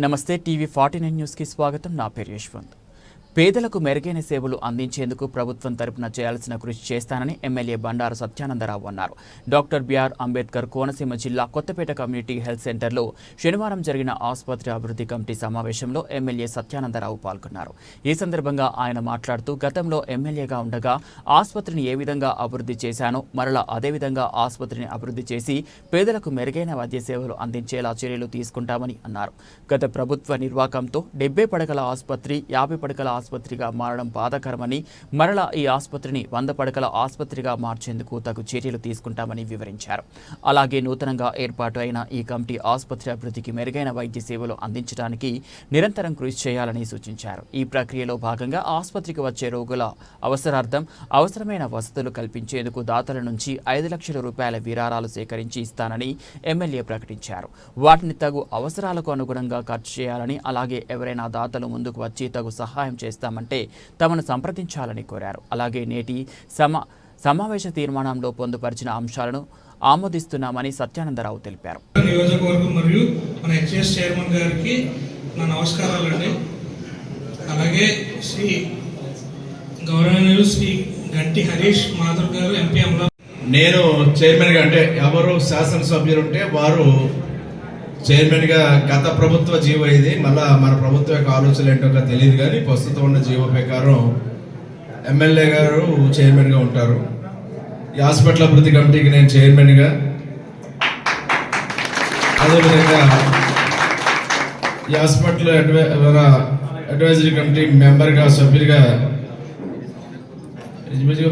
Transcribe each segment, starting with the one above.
నమస్తే TV forty nine న్యూస్కి స్వాగతం. నా పేరు యశ్వంత్. పేదలకు మెరుగైన సేవలు అందించేందుకు ప్రభుత్వం తరపున చేయాల్సిన కృషి చేస్తానని ఎమ్మెల్యే బండారు సత్యానందరావు అన్నారు. డాక్టర్ బిఆర్ అంబేద్కర్ కోనసీమ జిల్లా కొత్తపేట కమ్యూనిటీ హెల్త్ సెంటర్లో శనివారం జరిగిన ఆసుపత్రి అభివృద్ధి కమిటీ సమావేశంలో ఎమ్మెల్యే సత్యానందరావు పాల్గొన్నారు. ఈ సందర్భంగా ఆయన మాట్లాడుతూ గతంలో ఎమ్మెల్యేగా ఉండగా ఆసుపత్రిని ఏ విధంగా అభివృద్ధి చేశానో మరలా అదే విధంగా ఆసుపత్రిని అభివృద్ధి చేసి పేదలకు మెరుగైన వైద్య సేవలు అందించేలా చర్యలు తీసుకుంటామని అన్నారు. గత ప్రభుత్వ నిర్వాకంతో డెబ్బై పడకల ఆసుపత్రి యాభై పడకల ఆసుపత్రిగా మారడం బాధాకరమని మరలా ఈ ఆసుపత్రిని వంద పడకల ఆసుపత్రిగా మార్చేందుకు తగు చర్యలు తీసుకుంటామని వివరించారు. అలాగే నూతనంగా ఏర్పాటు అయిన ఈ కమిటీ ఆసుపత్రి అభివృద్ధికి మెరుగైన వైద్య సేవలు అందించడానికి నిరంతరం కృషి చేయాలని సూచించారు. ఈ ప్రక్రియలో భాగంగా ఆసుపత్రికి వచ్చే రోగుల అవసరార్థం అవసరమైన వసతులు కల్పించేందుకు దాతల నుంచి ఐదు లక్షల రూపాయల విరాళాలు సేకరించి ఇస్తానని ఎమ్మెల్యే ప్రకటించారు. వాటిని తగు అవసరాలకు అనుగుణంగా ఖర్చు చేయాలని అలాగే ఎవరైనా దాతలు ముందుకు వచ్చి తగు సహాయం చేస్తామంటే తమను సంప్రదించాలని కోరారు. అలాగే నేటి సమా సమావేశ తీర్మానంలో పొందుపరిచిన అంశాలను ఆమోదిస్తున్నామని సత్యానందరావు తెలిపారు. నియోజకవర్గం మరియు మన హెచ్ఎస్ చైర్మన్ గారికి నా నమస్కారాలండి. అలాగే శ్రీ గౌరవనీయులు శ్రీ గంటి హరీష్ మాధవ్ గారు ఎంపీ అమలా నేను చైర్మన్గా అంటే ఎవరు శాసనసభ్యులు ఉంటే వారు చైర్మన్గా గత ప్రభుత్వ జీవో ఇది. మళ్ళా మన ప్రభుత్వ యొక్క ఆలోచనలు ఏంటో తెలియదు కానీ ప్రస్తుతం ఉన్న జీవో ప్రకారం ఎమ్మెల్యే గారు చైర్మన్గా ఉంటారు. ఈ హాస్పిటల్ అభివృద్ధి కమిటీకి నేను చైర్మన్గా అదేవిధంగా ఈ హాస్పిటల్ అడ్వై అడ్వైజరీ కమిటీ మెంబర్గా సభ్యులుగా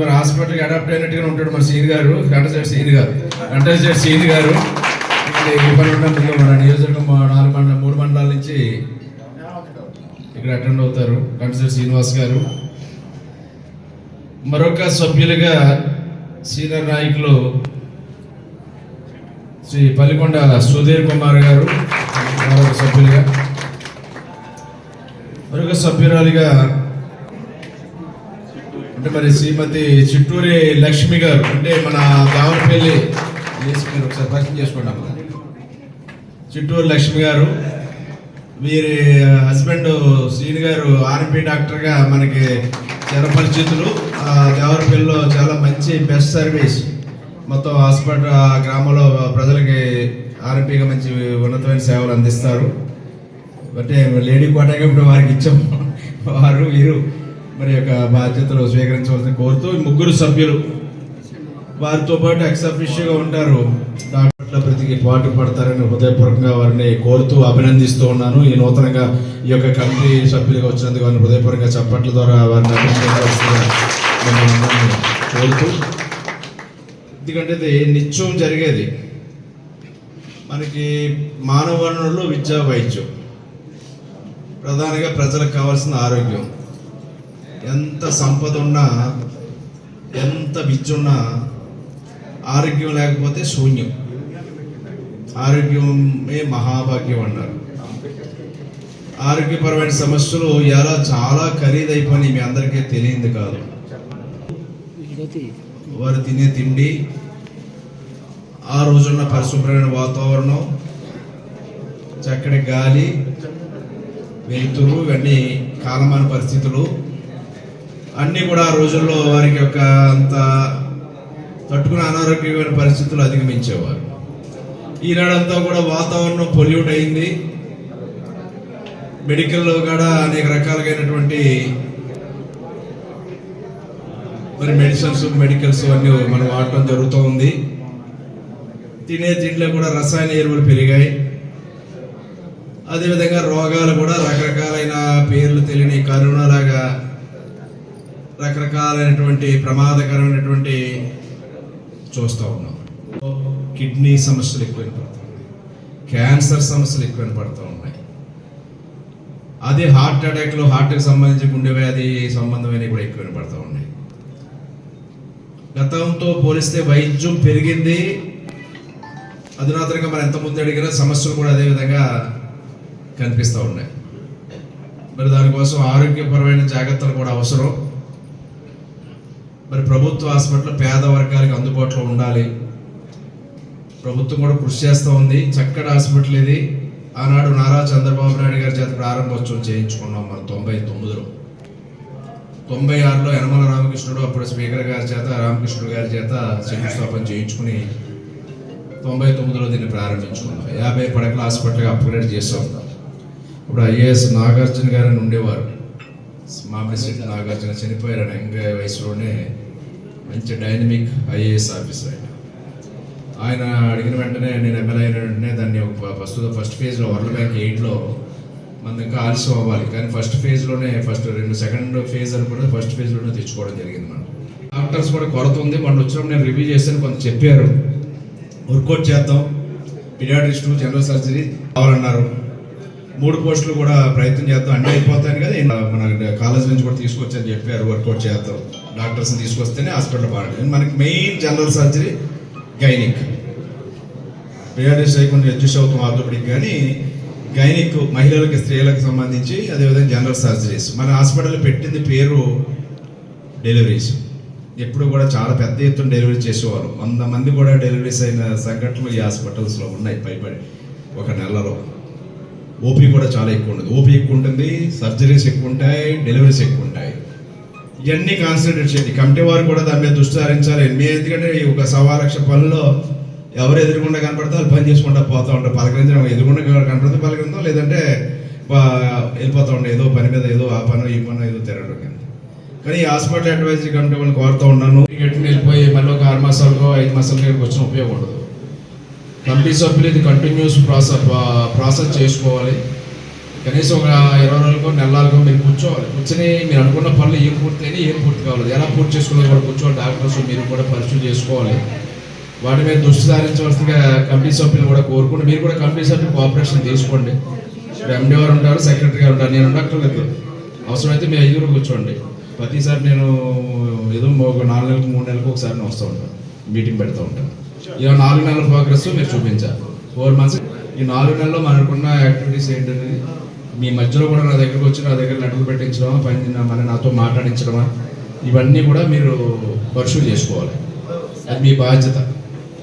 మన హాస్పిటల్కి అడాప్ట్ అయినట్టుగా ఉంటాడు మన సీని గారు. కంటసైడ్ సీని గారు. కంటసైడ్ సీని గారు ఇక్కడ ఈ పని ఉన్నందుకు మన నియోజకవర్గం నాలుగు మండల మూడు మండలాల నుంచి ఇక్కడ అటెండ్ అవుతారు కంటసైడ్ శ్రీనివాస్ గారు. మరొక సభ్యులుగా సీనియర్ నాయకులు శ్రీ పల్లికొండ సుధీర్ కుమార్ గారు మరొక సభ్యులుగా. మరొక సభ్యురాలిగా అంటే మరి శ్రీమతి చిట్టూరి లక్ష్మి గారు అంటే మన దావరపల్లి చేసి మీరు ఒకసారి పరిచయం చేసుకున్నాము చిట్టూరు లక్ష్మి గారు వీరి హస్బెండ్ శ్రీని గారు ఆర్ఎంపీ డాక్టర్గా మనకి చిరపరిచితులు ఆ దేవరపల్లిలో చాలా మంచి బెస్ట్ సర్వీస్ మొత్తం హాస్పిటల్ ఆ గ్రామంలో ప్రజలకి ఆర్ఎంపీగా మంచి ఉన్నతమైన సేవలు అందిస్తారు. అంటే లేడీ కోటాగా ఇప్పుడు వారికి ఇచ్చాం. వారు వీరు మరి యొక్క బాధ్యతలు స్వీకరించవలసిన కోరుతూ ముగ్గురు సభ్యులు వారితో పాటు ఎక్సఫిషియల్గా ఉంటారు డాక్టర్ల పాటు పడతారని హృదయపూర్వకంగా వారిని కోరుతూ అభినందిస్తూ ఉన్నాను. ఈ నూతనంగా ఈ యొక్క కమిటీ సభ్యులుగా వచ్చినందుకు వారిని హృదయపూర్వకంగా చప్పట్ల ద్వారా వారిని అభినందించవలసిందిగా కోరుతూ ఎందుకంటే ఇది నిత్యం జరిగేది. మనకి మానవ వనరులు విద్యా వైద్యం. ప్రధానంగా ప్రజలకు కావాల్సిన ఆరోగ్యం. ఎంత సంపద ఉన్నా ఎంత విద్య ఉన్నా ఆరోగ్యం లేకపోతే శూన్యం. ఆరోగ్యమే మహాభాగ్యం అన్నారు. ఆరోగ్యపరమైన సమస్యలు ఎలా చాలా ఖరీదైపోయి మీ అందరికీ తెలియంది కాదు. వారు తినే తిండి ఆ రోజున్న పరిశుభ్రమైన వాతావరణం చక్కటి గాలి వెలుతురు ఇవన్నీ కాలమాన పరిస్థితులు. అన్నీ కూడా ఆ రోజుల్లో వారికి ఒక అంత తట్టుకునే అనారోగ్యమైన పరిస్థితులు అధిగమించేవారు. ఈనాడంతా కూడా వాతావరణం పొల్యూట్ అయింది. మెడికల్లో కూడా అనేక రకాలైనటువంటి మరి మెడిసిన్స్ మెడికల్స్ అన్నీ మనం వాడటం జరుగుతూ ఉంది. తినే తిండిలో కూడా రసాయన ఎరువులు పెరిగాయి. అదేవిధంగా రోగాలు కూడా రకరకాలైన పేర్లు తెలియని కరోనా లాగా రకరకాలైనటువంటి ప్రమాదకరమైనటువంటి చూస్తూ ఉన్నాం. కిడ్నీ సమస్యలు ఎక్కువ పడుతున్నాయి క్యాన్సర్ సమస్యలు ఎక్కువ పడుతూ ఉన్నాయి. అదే హార్ట్ అటాక్లో హార్ట్కి సంబంధించి గుండె వ్యాధి సంబంధమైనవి కూడా ఎక్కువ పడుతూ ఉన్నాయి. గతంతో పోలిస్తే వైద్యం పెరిగింది. అధునాతనంగా మనం ఎంత ముందు అడిగినా సమస్యలు కూడా అదే విధంగా కనిపిస్తూ ఉన్నాయి. మరి దానికోసం ఆరోగ్యపరమైన జాగ్రత్తలు కూడా అవసరం. మరి ప్రభుత్వ హాస్పిటల్ పేద వర్గాలకు అందుబాటులో ఉండాలి. ప్రభుత్వం కూడా కృషి చేస్తూ ఉంది. చక్కటి హాస్పిటల్ ఇది. ఆనాడు నారా చంద్రబాబు నాయుడు గారి చేత ప్రారంభోత్సవం చేయించుకున్నాం మనం తొంభై తొమ్మిదిలో. తొంభై ఆరులో యనమల రామకృష్ణుడు అప్పుడు స్పీకర్ గారి చేత రామకృష్ణుడు గారి చేత శంకుస్థాపన చేయించుకుని తొంభై తొమ్మిదిలో దీన్ని ప్రారంభించుకున్నాం. యాభై పడకల హాస్పిటల్గా అప్గ్రేడ్ చేస్తాం ఇప్పుడు ఐఏఎస్ నాగార్జున గారిని ఉండేవారు. ఉండేవారు మామిడిశెట్టి నాగార్జున చనిపోయారు యంగ్ వయసులోనే మంచి డైనమిక్ ఐఏఎస్ ఆఫీసర్ ఆయన అడిగిన వెంటనే నేను ఎమ్మెల్యే అయిన వెంటనే దాన్ని ఒక ప్రస్తుత ఫస్ట్ ఫేజ్లో వరల్డ్ బ్యాంక్ ఎయిట్లో మనం ఇంకా ఆలస్యం అవ్వాలి. కానీ ఫస్ట్ ఫేజ్లోనే ఫస్ట్ రెండు సెకండ్ ఫేజ్ అని కూడా ఫస్ట్ ఫేజ్లోనే తెచ్చుకోవడం జరిగింది మనం. డాక్టర్స్ కూడా కొరత ఉంది. మొన్న వచ్చినప్పుడు నేను రివ్యూ చేశాను కొంత చెప్పారు. వర్కౌట్ చేద్దాం. పిడియాట్రిస్ట్ జనరల్ సర్జరీ కావాలన్నారు. మూడు పోస్టులు కూడా ప్రయత్నం చేద్దాం. అన్నీ అయిపోతాను కదా మన కాలేజ్ నుంచి కూడా తీసుకొచ్చని చెప్పారు. వర్కౌట్ చేద్దాం. డాక్టర్స్ని తీసుకొస్తేనే హాస్పిటల్ బాగుంటుంది మనకి main general surgery gynaec. Paediatrist అయిపోయిన అడ్జస్ట్ అవుతాం ఆర్థోపెడిక్ కానీ గైనిక్ మహిళలకి స్త్రీలకు సంబంధించి అదేవిధంగా జనరల్ సర్జరీస్. మన హాస్పిటల్ పెట్టింది పేరు డెలివరీస్. ఎప్పుడు కూడా చాలా పెద్ద ఎత్తున డెలివరీ చేసేవారు. వంద మంది కూడా డెలివరీస్ అయిన సంఘటనలు ఈ హాస్పిటల్స్లో ఉన్నాయి పైపడి ఒక నెలలో. ఓపీ కూడా చాలా ఎక్కువ ఉంటుంది ఓపీ ఎక్కువ ఉంటుంది సర్జరీస్ ఎక్కువ ఉంటాయి డెలివరీస్ ఎక్కువ ఉంటాయి. ఇవన్నీ కాన్సన్ట్రేట్ చేయండి. కమిటీ వారు కూడా దాని మీద దృష్టి సారించాలి. మీ ఎందుకంటే ఈ ఒక సవా లక్ష పనుల్లో ఎవరు ఎదురుకుండా కనపడితే వాళ్ళు పని చేసుకుంటా పోతూ ఉంటారు. పలకరించడం ఎదురుకుండా కనపడితే పలకరిందో లేదంటే వెళ్ళిపోతూ ఉండే ఏదో పని మీద ఏదో ఆ పని ఈ పని ఏదో తిరగడం కానీ. కానీ ఈ హాస్పిటల్ అడ్వైజరీ కమిటీ వాళ్ళని కోరుతూ ఉన్నాను. టికెట్ వెళ్ళిపోయి మళ్ళీ ఒక ఆరు మాసాలకో ఐదు మాసాల వచ్చిన ఉపయోగం ఉండదు. కమిటీ సభ్యులు ఇది కంటిన్యూస్ ప్రాసెస్ ప్రాసెస్ చేసుకోవాలి. కనీసం ఒక ఇరవై రోజులకో నెలలకో మీరు కూర్చోవాలి. కూర్చొని మీరు అనుకున్న పనులు ఏం పూర్తయినా ఏం పూర్తి కావాలి ఎలా పూర్తి చేసుకోవాలి కూడా కూర్చోవాలి డాక్టర్స్ మీరు కూడా పరిశీలి చేసుకోవాలి. వాటి మీద దృష్టి సారించవలసిందిగా కమిటీ సభ్యులు కూడా కోరుకుంటే మీరు కూడా కమిటీ సభ్యులు కోఆపరేషన్ తీసుకోండి. ఎండి వారు ఉంటారు సెక్రటరీ గారు ఉంటారు నేను ఉండక్కర్లేదు. అవసరమైతే మీ ఐదుగురు కూర్చోండి. ప్రతిసారి నేను ఏదో ఒక నాలుగు నెలలకు మూడు నెలలకు ఒకసారి నేను వస్తూ ఉంటాను. మీటింగ్ పెడతా ఉంటాను. ఇలా నాలుగు నెలల ప్రోగ్రెస్ మీరు చూపించాలి. ఫోర్ మంత్స్ ఈ నాలుగు నెలల్లో మనకున్న యాక్టివిటీస్ ఏంటనేది మీ మధ్యలో కూడా నా దగ్గరకు వచ్చి నా దగ్గర నడుగు పెట్టించడమా పని మళ్ళీ నాతో మాట్లాడించడమా ఇవన్నీ కూడా మీరు పర్సూ చేసుకోవాలి. అది మీ బాధ్యత.